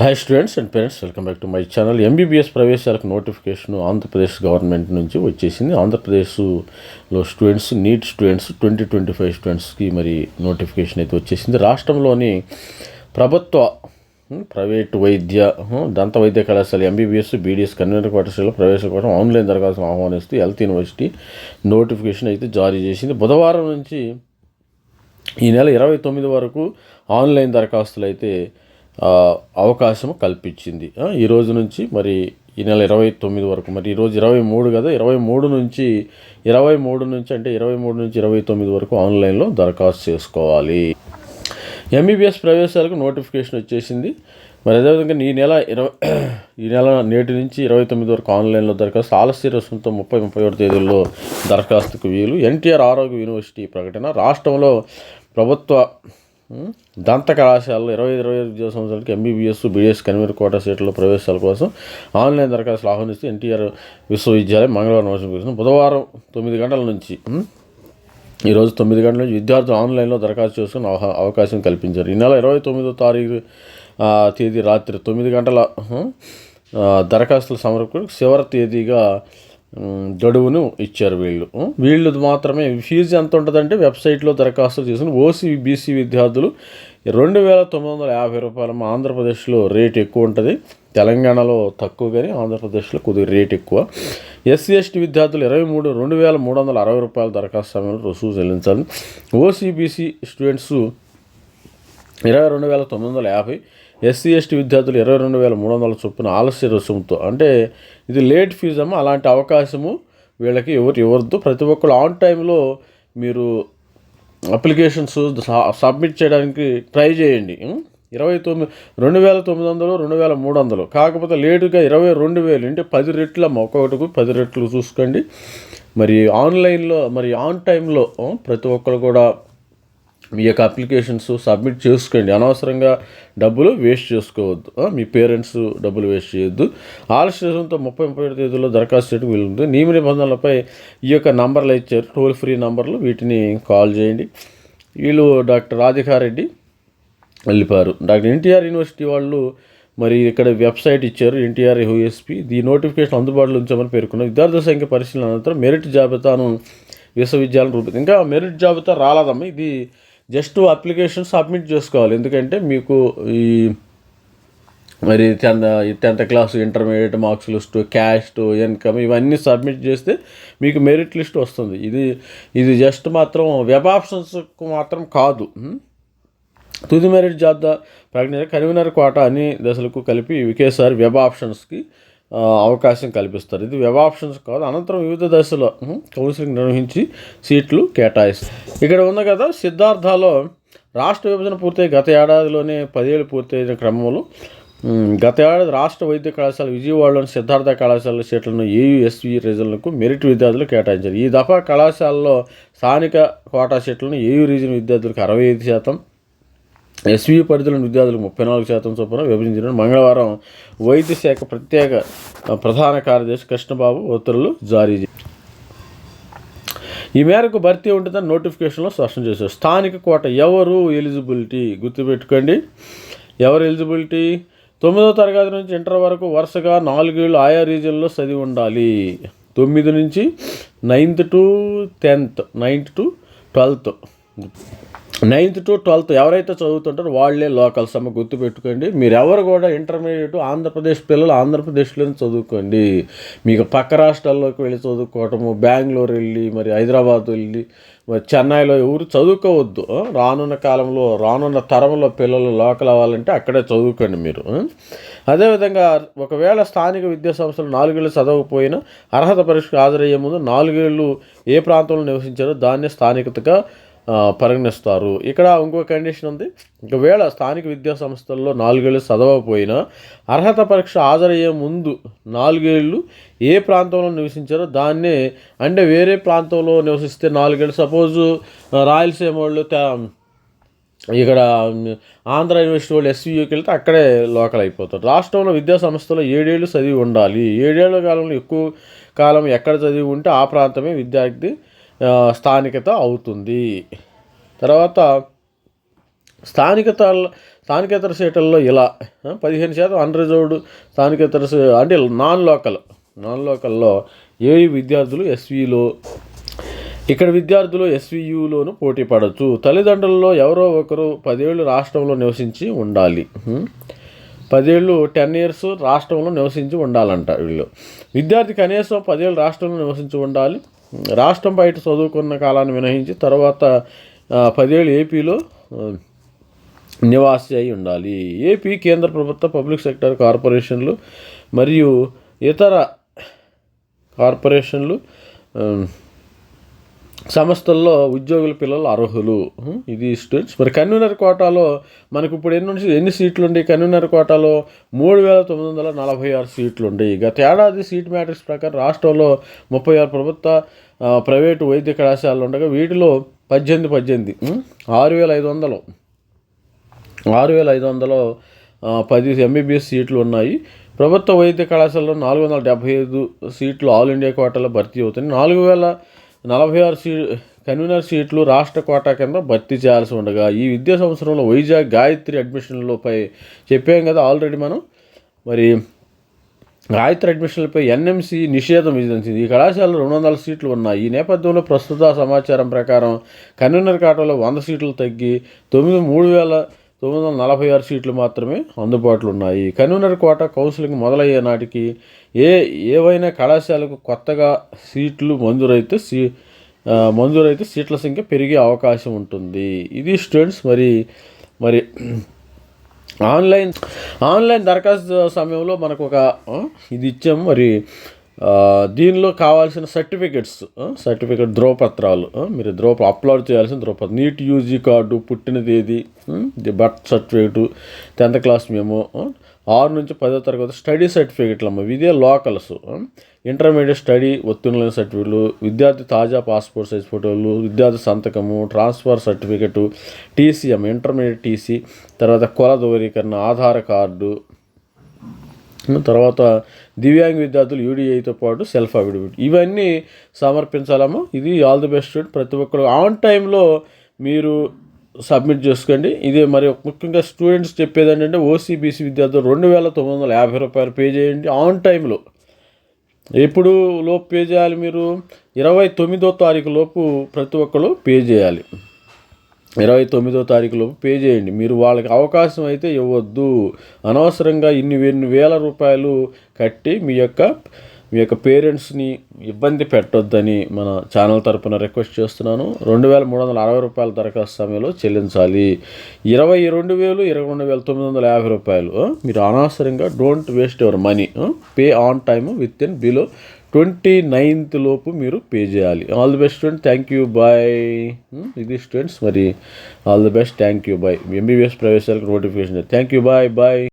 Hi students and parents welcome back to my channel MBBS ప్రవేశాలకు notification Andhra Pradesh government నుంచి వచ్చేసింది. ఆంధ్రప్రదేశ్లో students NEET students twenty twenty five స్టూడెంట్స్కి మరి notification అయితే వచ్చేసింది. రాష్ట్రంలోని ప్రభుత్వ ప్రైవేటు ప్రైవేట్ వైద్య దంత వైద్య కళాశాల ఎంబీబీఎస్ బీడీఎస్ కన్వీనర్ పాఠశాల ప్రవేశం కోసం ఆన్లైన్ దరఖాస్తును ఆహ్వానిస్తూ హెల్త్ యూనివర్సిటీ నోటిఫికేషన్ అయితే జారీ చేసింది. బుధవారం నుంచి ఈ నెల ఇరవై తొమ్మిది వరకు ఆన్లైన్ దరఖాస్తులు అయితే అవకాశం కల్పించింది. ఈ రోజు నుంచి మరి ఈ నెల ఇరవై తొమ్మిది వరకు మరి ఈరోజు ఇరవై మూడు కదా ఇరవై మూడు నుంచి ఇరవై మూడు నుంచి అంటే ఇరవై మూడు నుంచి ఇరవై తొమ్మిది వరకు ఆన్లైన్లో దరఖాస్తు చేసుకోవాలి. ఎంబీబీఎస్ ప్రవేశాలకు నోటిఫికేషన్ వచ్చేసింది. మరి అదేవిధంగా ఈ నెల ఇరవై ఈ నెల నేటి నుంచి ఇరవై తొమ్మిది వరకు ఆన్లైన్లో దరఖాస్తు ఆలస్య రుసుముతో ముప్పై ముప్పై ఒకటి తేదీల్లో దరఖాస్తుకు వీలు. ఎన్టీఆర్ ఆరోగ్య యూనివర్సిటీ ప్రకటన రాష్ట్రంలో ప్రభుత్వ దంత కళాశాలలో ఇరవై ఇరవై ఐదు విద్యా సంవత్సరాలకి ఎంబీబీఎస్ బీఎస్ కన్వీనర్ కోటా సీట్ల ప్రవేశాల కోసం ఆన్లైన్ దరఖాస్తులు ఆహ్వానిస్తూ ఎన్టీఆర్ విశ్వవిద్యాలయం మంగళవారం నోటిఫికేషన్ బుధవారం తొమ్మిది గంటల నుంచి ఈరోజు తొమ్మిది గంటల నుంచి విద్యార్థులు ఆన్లైన్లో దరఖాస్తు చేసుకుని అవకాశం కల్పించారు. ఈ నెల ఇరవై తొమ్మిదో తారీఖు తేదీ రాత్రి తొమ్మిది గంటల దరఖాస్తుల సమర్పణకు చివరి తేదీగా గడువును ఇచ్చారు వీళ్ళు. వీళ్ళు మాత్రమే. ఫీజు ఎంత ఉంటుందంటే వెబ్సైట్లో దరఖాస్తు చేసుకుని ఓసీ బీసీ విద్యార్థులు రెండు వేల తొమ్మిది వందల యాభై రూపాయలు మా ఆంధ్రప్రదేశ్లో రేట్ ఎక్కువ ఉంటుంది. తెలంగాణలో తక్కువ కానీ ఆంధ్రప్రదేశ్లో కొద్దిగా రేట్ ఎక్కువ. ఎస్సీ ఎస్టీ విద్యార్థులు ఇరవై మూడు రెండు వేల మూడు వందల అరవై రూపాయల దరఖాస్తు సమయంలో రుసుము చెల్లించాలి. ఓసీబీసీ స్టూడెంట్స్ ఇరవై రెండు వేల తొమ్మిది వందల యాభై ఎస్సీ ఎస్టీ విద్యార్థులు ఇరవై రెండు వేల మూడు వందల చొప్పున ఆలస్య రుసుముతో అంటే ఇది లేట్ ఫీజు అమ్మ అలాంటి అవకాశము వీళ్ళకి ఎవరు ఇవ్వద్దు ప్రతి ఒక్కరు ఆన్ టైంలో మీరు అప్లికేషన్స్ సబ్మిట్ చేయడానికి ట్రై చేయండి. ఇరవై తొమ్మిది రెండు వేల తొమ్మిది వందలు రెండు వేల మూడు వందలు. కాకపోతే లేటుగా ఇరవై రెండు వేలు అంటే పది రెట్ల ఒక్కొక్కటికి పది రెట్లు చూసుకోండి. మరి ఆన్లైన్లో మరి ఆన్ టైంలో ప్రతి ఒక్కరు కూడా మీ యొక్క అప్లికేషన్స్ సబ్మిట్ చేసుకోండి. అనవసరంగా డబ్బులు వేస్ట్ చేసుకోవద్దు. మీ పేరెంట్స్ డబ్బులు వేస్ట్ చేయొద్దు. ఆలస్యంతో ముప్పై ముప్పై ఏడు తేదీలో దరఖాస్తు చేయడం వీలుంది నియమ నిబంధనలపై ఈ యొక్క నంబర్లు ఇచ్చారు. టోల్ ఫ్రీ నంబర్లు వీటిని కాల్ చేయండి. వీళ్ళు డాక్టర్ రాధికారెడ్డి వెళ్ళిపోయారు. డాక్టర్ ఎన్టీఆర్ యూనివర్సిటీ వాళ్ళు మరి ఇక్కడ వెబ్సైట్ ఇచ్చారు. ఎన్టీఆర్ యూఎస్పీ. ది నోటిఫికేషన్ అందుబాటులో ఉంచామని పేర్కొన్నారు. విద్యార్థుల సంఖ్య పరిశీలన అనంతరం మెరిట్ జాబితాను విశ్వవిద్యాలయం రూపొంది ఇంకా మెరిట్ జాబితా రాలేదమ్మా. ఇది జస్ట్ అప్లికేషన్ సబ్మిట్ చేసుకోవాలి. ఎందుకంటే మీకు ఈ మరి tenth tenth class intermediate marks list caste income ఇవన్నీ సబ్మిట్ చేస్తే మీకు మెరిట్ లిస్ట్ వస్తుంది. ఇది ఇది జస్ట్ మాత్రం వెబ్ ఆప్షన్స్కు మాత్రం కాదు. తుది మెరిట్ జాబితా ప్రకటన కన్వీనర్ కోట అన్ని దశలకు కలిపి ఒకేసారి వెబ్ ఆప్షన్స్కి అవకాశం కల్పిస్తారు. ఇది వెబ్ ఆప్షన్స్ కాదు. అనంతరం వివిధ దశలో కౌన్సిలింగ్ నిర్వహించి సీట్లు కేటాయిస్తారు. ఇక్కడ ఉంది కదా సిద్ధార్థలో రాష్ట్ర విభజన పూర్తయి గత ఏడాదిలోనే పదేళ్ళు పూర్తయిన క్రమంలో గత ఏడాది రాష్ట్ర వైద్య కళాశాల విజయవాడలోని సిద్ధార్థ కళాశాల సీట్లను ఏయుఎస్వి రీజన్లకు మెరిట్ విద్యార్థులు కేటాయించారు. ఈ దఫా కళాశాలలో స్థానిక కోటా సీట్లను ఏయు రీజన్ విద్యార్థులకు అరవై ఐదు శాతం ఎస్వీ పరిధిలోని విద్యార్థులకు ముప్పై నాలుగు శాతం చొప్పున విభజించిన మంగళవారం వైద్య శాఖ ప్రత్యేక ప్రధాన కార్యదర్శి కృష్ణబాబు ఉత్తర్వులు జారీ ఈ మేరకు భర్తీ ఉంటుందని నోటిఫికేషన్లో స్పష్టం చేశారు. స్థానిక కోట ఎవరు ఎలిజిబిలిటీ గుర్తుపెట్టుకోండి. ఎవరు ఎలిజిబిలిటీ? తొమ్మిదో తరగతి నుంచి ఇంటర్ వరకు వరుసగా నాలుగేళ్ళు ఆయా రీజన్లో చదివి ఉండాలి. తొమ్మిది నుంచి ninth to tenth ninth to twelfth. Ninth to twelfth ఎవరైతే చదువుతుంటారో వాళ్ళే లోకల్స్ అమ్మ గుర్తుపెట్టుకోండి. మీరు ఎవరు కూడా ఇంటర్మీడియట్ ఆంధ్రప్రదేశ్ పిల్లలు ఆంధ్రప్రదేశ్లోనే చదువుకోండి. మీకు పక్క రాష్ట్రాల్లోకి వెళ్ళి చదువుకోవటము బెంగళూరు వెళ్ళి మరి హైదరాబాద్ వెళ్ళి మరి చెన్నైలో ఎవరు చదువుకోవద్దు. రానున్న కాలంలో రానున్న తరంలో పిల్లలు లోకల్ అవ్వాలంటే అక్కడే చదువుకోండి మీరు. అదేవిధంగా ఒకవేళ స్థానిక విద్యా సంస్థలు నాలుగేళ్ళు చదవకపోయినా అర్హత పరీక్షకు హాజరయ్యే ముందు నాలుగేళ్ళు ఏ ప్రాంతంలో నివసించారో దాన్ని స్థానికతగా పరిగణిస్తారు. ఇక్కడ ఇంకో కండిషన్ ఉంది. ఒకవేళ స్థానిక విద్యా సంస్థల్లో నాలుగేళ్ళు చదవకపోయినా అర్హత పరీక్ష హాజరయ్యే ముందు నాలుగేళ్ళు ఏ ప్రాంతంలో నివసించారో దాన్నే అంటే వేరే ప్రాంతంలో నివసిస్తే నాలుగేళ్ళు సపోజు రాయలసీమ వాళ్ళు ఇక్కడ ఆంధ్ర యూనివర్సిటీ వాళ్ళు ఎస్వీయూకి వెళ్తే అక్కడే లోకల్ అయిపోతారు. రాష్ట్రంలో విద్యా సంస్థలో ఏడేళ్ళు చదివి ఉండాలి. ఏడేళ్ళ కాలంలో ఎక్కువ కాలం ఎక్కడ చదివి ఉంటే ఆ ప్రాంతమే విద్యార్థి స్థానికత అవుతుంది. తర్వాత స్థానికత స్థానికేతర సీట్లలో ఇలా పదిహేను శాతం అన్రిజర్వ్డ్ స్థానికేతర సీ- అంటే నాన్ లోకల్ నాన్ లోకల్లో ఏ విద్యార్థులు ఎస్వీలో ఇక్కడ విద్యార్థులు ఎస్వీయులోను పోటీ పడవచ్చు తల్లిదండ్రుల్లో ఎవరో ఒకరు పదేళ్ళు రాష్ట్రంలో నివసించి ఉండాలి. పదేళ్ళు టెన్ ఇయర్స్ రాష్ట్రంలో నివసించి ఉండాలంట వీళ్ళు. విద్యార్థి కనీసం పదేళ్ళు రాష్ట్రంలో నివసించి ఉండాలి. రాష్ట్రం బయట చదువుకున్న కాలాన్ని మినహించి తర్వాత పదేళ్ళు ఏపీలో నివాసి అయి ఉండాలి. ఏపీ కేంద్ర ప్రభుత్వ పబ్లిక్ సెక్టర్ కార్పొరేషన్లు మరియు ఇతర కార్పొరేషన్లు సంస్థల్లో ఉద్యోగుల పిల్లలు అర్హులు. ఇది స్టూడెంట్స్. మరి కన్వీనర్ కోటాలో మనకు ఇప్పుడు ఎన్ని నుంచి ఎన్ని సీట్లు ఉండే కన్వీనర్ కోటాలో మూడు వేల తొమ్మిది వందల నలభై ఆరు సీట్లు ఉండేవి గత ఏడాది సీట్ మ్యాట్రిక్స్ ప్రకారం రాష్ట్రంలో ముప్పై ఆరు ప్రభుత్వ ప్రైవేటు వైద్య కళాశాలలు ఉండగా వీటిలో పద్దెనిమిది పద్దెనిమిది ఆరు వేల ఐదు వందలు. ఆరు వేల ఐదు వందలు పది ఎంబీబీఎస్ సీట్లు ఉన్నాయి ప్రభుత్వ వైద్య కళాశాలలో నాలుగు వందల డెబ్బై ఐదు సీట్లు ఆల్ ఇండియా కోటాలో భర్తీ అవుతాయి నాలుగు వేల నలభై ఆరు సీ కన్వీనర్ సీట్లు రాష్ట్ర కోటా కింద భర్తీ చేయాల్సి ఉండగా ఈ విద్యా సంవత్సరంలో వైజాగ్ గాయత్రి అడ్మిషన్లపై చెప్పాం కదా ఆల్రెడీ మనం. మరి గాయత్రి అడ్మిషన్లపై ఎన్ఎంసి నిషేధం విధించింది. ఈ కళాశాలలో రెండు వందల సీట్లు ఉన్నాయి. ఈ నేపథ్యంలో ప్రస్తుత సమాచారం ప్రకారం కన్వీనర్ కాటాలో వంద సీట్లు తగ్గి తొమ్మిది మూడు వేల తొమ్మిది వందల నలభై ఆరు సీట్లు మాత్రమే అందుబాటులో ఉన్నాయి. కన్వీనర్ కోట కౌన్సిలింగ్ మొదలయ్యే నాటికి ఏ ఏవైనా కళాశాలకు కొత్తగా సీట్లు మంజూరైతే సీ మంజూరైతే సీట్ల సంఖ్య పెరిగే అవకాశం ఉంటుంది. ఇది స్టూడెంట్స్ మరి మరి ఆన్లైన్ ఆన్లైన్ దరఖాస్తు సమయంలో మనకు ఒక ఇది ఇచ్చాము. మరి దీనిలో కావాల్సిన సర్టిఫికెట్స్ సర్టిఫికెట్ ధ్రువపత్రాలు మీరు ధ్రువ అప్లోడ్ చేయాల్సిన ధ్రువపత్రం నీట్ యూజీ కార్డు పుట్టిన తేదీ బర్త్ సర్టిఫికేట్ టెన్త్ క్లాస్ మేము ఆరు నుంచి పదో తరగతి స్టడీ సర్టిఫికెట్లు అమ్మ ఇదే లోకల్స్ ఇంటర్మీడియట్ స్టడీ ఉత్తీర్ణులైన సర్టిఫికెట్లు విద్యార్థి తాజా పాస్పోర్ట్ సైజ్ ఫోటోలు విద్యార్థి సంతకము ట్రాన్స్ఫర్ సర్టిఫికెట్ టీసీఎం ఇంటర్మీడియట్ టీసీ తర్వాత కుల ధృవీకరణ ఆధార్ కార్డు తర్వాత దివ్యాంగ విద్యార్థులు యూడిఐతో పాటు సెల్ఫ్ అఫిడవిట్. ఇవన్నీ సమర్పించాలమ్మా. ఇది ఆల్ ది బెస్ట్ స్టూడెంట్ ప్రతి ఒక్కరు ఆన్ టైంలో మీరు సబ్మిట్ చేసుకోండి. ఇది మరి ముఖ్యంగా స్టూడెంట్స్ చెప్పేది ఏంటంటే ఓసీబీసీ విద్యార్థులు రెండు వేల తొమ్మిది వందల యాభై రూపాయలు పే చేయండి ఆన్ టైంలో ఎప్పుడు లోపు పే చేయాలి మీరు? ఇరవై తొమ్మిదో తారీఖు లోపు ప్రతి ఒక్కరు పే చేయాలి. ఇరవై తొమ్మిదో తారీఖు లోపు పే చేయండి. మీరు వాళ్ళకి అవకాశం అయితే ఇవ్వద్దు. అనవసరంగా ఇన్ని ఎన్ని వేల రూపాయలు కట్టి మీ యొక్క మీ యొక్క పేరెంట్స్ని ఇబ్బంది పెట్టొద్దని మన ఛానల్ తరపున రిక్వెస్ట్ చేస్తున్నాను. రెండు వేల మూడు వందల అరవై రూపాయల దరఖాస్తు సమయంలో చెల్లించాలి. ఇరవై రెండు వేలు ఇరవై రెండు వేల తొమ్మిది వందల యాభై రూపాయలు. మీరు అనవసరంగా don't waste your money pay on time with in below twenty ninth లోపు మీరు పే చేయాలి. All the best student thank you bye ఇది స్టూడెంట్స్ మరి all the best thank you bye MBBS ప్రవేశాలకు notification thank you bye bye